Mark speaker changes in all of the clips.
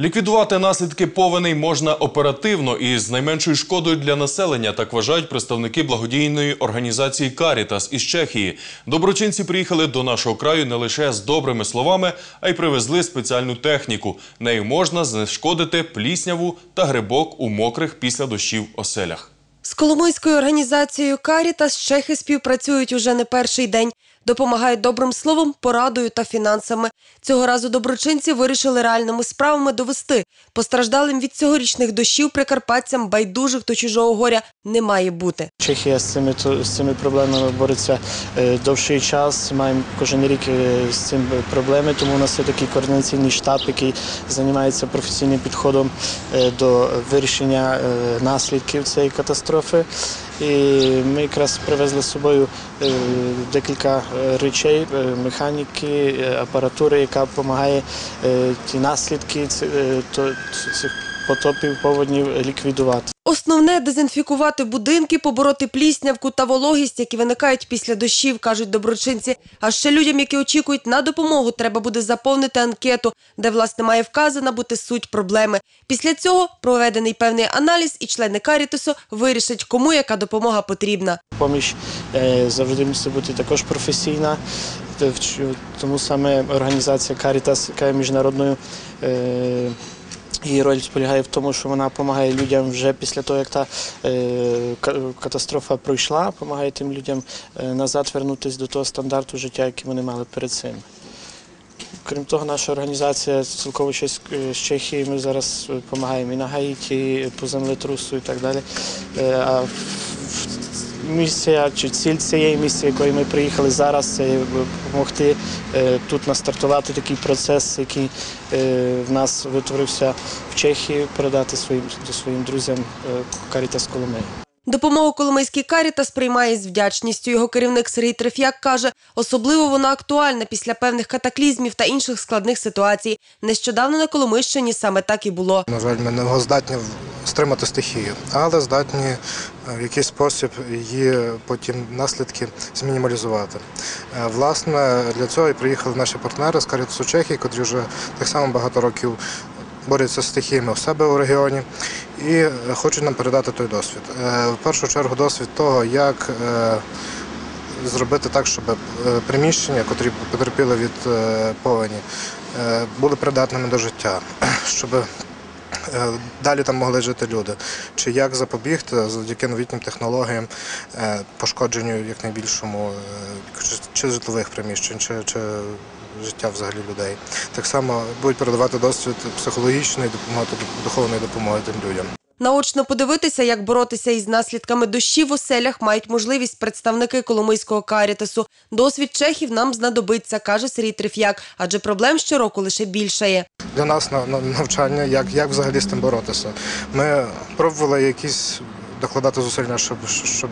Speaker 1: Ліквідувати наслідки повеней можна оперативно і з найменшою шкодою для населення, так вважають представники благодійної організації Карітас із Чехії. Доброчинці приїхали до нашого краю не лише з добрими словами, а й привезли спеціальну техніку. Нею можна знешкодити плісняву та грибок у мокрих після дощів оселях.
Speaker 2: З Коломойською організацією Карітас чехи співпрацюють уже не перший день. Допомагають добрим словом, порадою та фінансами. Цього разу доброчинці вирішили реальними справами довести. Постраждалим від цьогорічних дощів прикарпатцям байдужих до чужого горя не має бути.
Speaker 3: Чехія з цими з цими проблемами бореться е, довший час. Маємо кожен рік е, з цим проблеми. Тому у нас є такий координаційний штаб, який займається професійним підходом е, до вирішення наслідків цієї катастрофи. І ми якраз привезли з собою декілька речей, механіки, апаратури, яка допомагає ті наслідки цих потопів, поводнів ліквідувати.
Speaker 2: Основне дезінфікувати будинки, побороти пліснявку та вологість, які виникають після дощів, кажуть доброчинці. А ще людям, які очікують на допомогу, треба буде заповнити анкету, де власне має вказана бути суть проблеми. Після цього проведений певний аналіз, і члени Карітасу вирішать, кому яка допомога потрібна.
Speaker 3: Поміч е, завжди мусить бути також професійна, тому саме організація Caritas, яка є міжнародною. Е, Її роль полягає в тому, що вона допомагає людям вже після того, як та е, катастрофа пройшла, допомагає тим людям е, назад вернутися до того стандарту життя, який вони мали перед цим. Крім того, наша організація цілково ще з з Чехії. Ми зараз допомагаємо і на Гаїті, і по землетрусу і так далі. Е, А місія чи ціль цієї місії, якої ми приїхали зараз, це допомогти е, тут настартувати такий процес, який е, в нас витворився в Чехії, передати своїм своїм друзям Карітас Коломиї.
Speaker 2: Допомогу Коломийський Карітас приймає з вдячністю. Його керівник Сергій Треф'як каже, особливо вона актуальна після певних катаклізмів та інших складних ситуацій. Нещодавно на Коломийщині саме так і було.
Speaker 4: На жаль, ми не здатні стримати стихію, але здатні е, в якийсь спосіб її потім наслідки змінімалізувати. Е, Власне, для цього і приїхали наші партнери з Карітасу Чехії, котрі вже так само багато років борються з стихіями у себе у регіоні і е, хочуть нам передати той досвід. Е, В першу чергу досвід того, як е, зробити так, щоб приміщення, котрі потерпіли від повені, були придатними до життя, щоб далі там могли жити люди. Чи як запобігти завдяки новітнім технологіям е, пошкодженню якнайбільшому е, чи житлових приміщень, чи, чи життя взагалі людей. Так само будуть передавати досвід психологічної допомоги духовної допомоги тим людям.
Speaker 2: Наочно подивитися, як боротися із наслідками дощів в оселях мають можливість представники Коломийського карітасу. Досвід чехів нам знадобиться, каже Сергій Треф'як, адже проблем щороку лише більшає.
Speaker 4: для нас на, на навчання, як, як взагалі з тим боротися. Ми пробували якісь докладати зусилля, щоб, щоб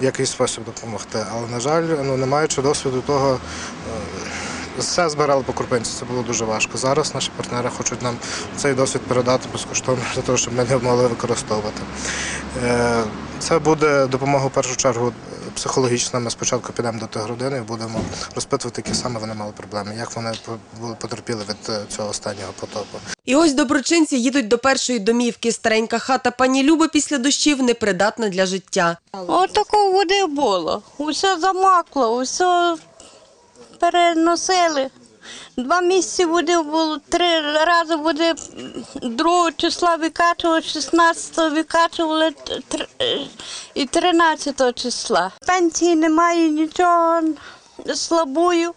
Speaker 4: в якийсь спосіб допомогти. Але, на жаль, ну, не маючи досвіду того, все збирали по крупинці, це було дуже важко. Зараз наші партнери хочуть нам цей досвід передати безкоштовно для того, щоб ми його могли використовувати. Е, Це буде допомога в першу чергу психологічна. Ми спочатку підемо до тих родин і будемо розпитувати, які саме вони мали проблеми, як вони по- потерпіли від е, цього останнього потопу.
Speaker 2: І ось доброчинці їдуть до першої домівки. Старенька хата пані Люби після дощів непридатна для життя.
Speaker 5: Отако води було. Усе замокло, усе переносили. Два місяці води було, три рази води 2 числа викачували, 16 викачували е, і 13 числа. Пенсії немає, нічого слабую,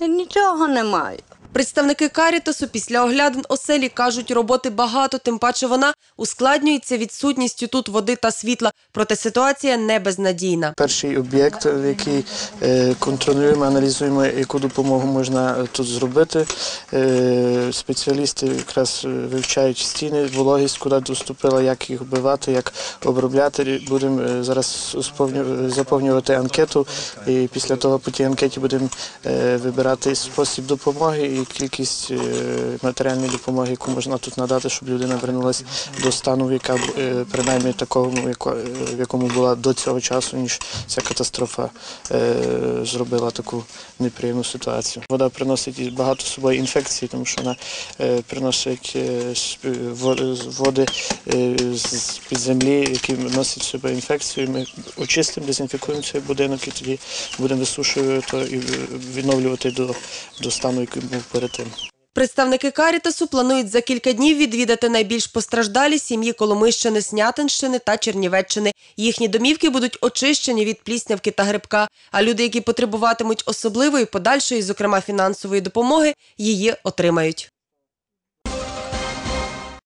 Speaker 5: нічого немає.
Speaker 2: Представники Карітасу після оглядин оселі кажуть, роботи багато, тим паче вона ускладнюється відсутністю тут води та світла. Проте ситуація не безнадійна.
Speaker 3: Перший об'єкт, який е, контролюємо, аналізуємо, яку допомогу можна е, тут зробити. Е, Спеціалісти якраз вивчають стіни, вологість, куди доступила, як їх вбивати, як обробляти. Будемо зараз заповнювати анкету, і після того по тій анкеті будемо вибирати спосіб допомоги кількість е, матеріальної допомоги, яку можна тут надати, щоб людина вернулася до стану, яка е, принаймні такому, е, в якому була до цього часу, ніж ця катастрофа зробила таку неприємну ситуацію. Вода приносить багато з собою інфекцій, тому що вона приносить води з під землі, які носять в собі інфекцію. Ми очистимо, дезінфікуємо цей будинок і тоді будемо висушувати і відновлювати до стану, який був перед тим.
Speaker 2: Представники Карітасу планують за кілька днів відвідати найбільш постраждалі сім'ї Коломийщини, Снятинщини та Чернівеччини. Їхні домівки будуть очищені від пліснявки та грибка. А люди, які потребуватимуть особливої подальшої, зокрема фінансової допомоги, її отримають.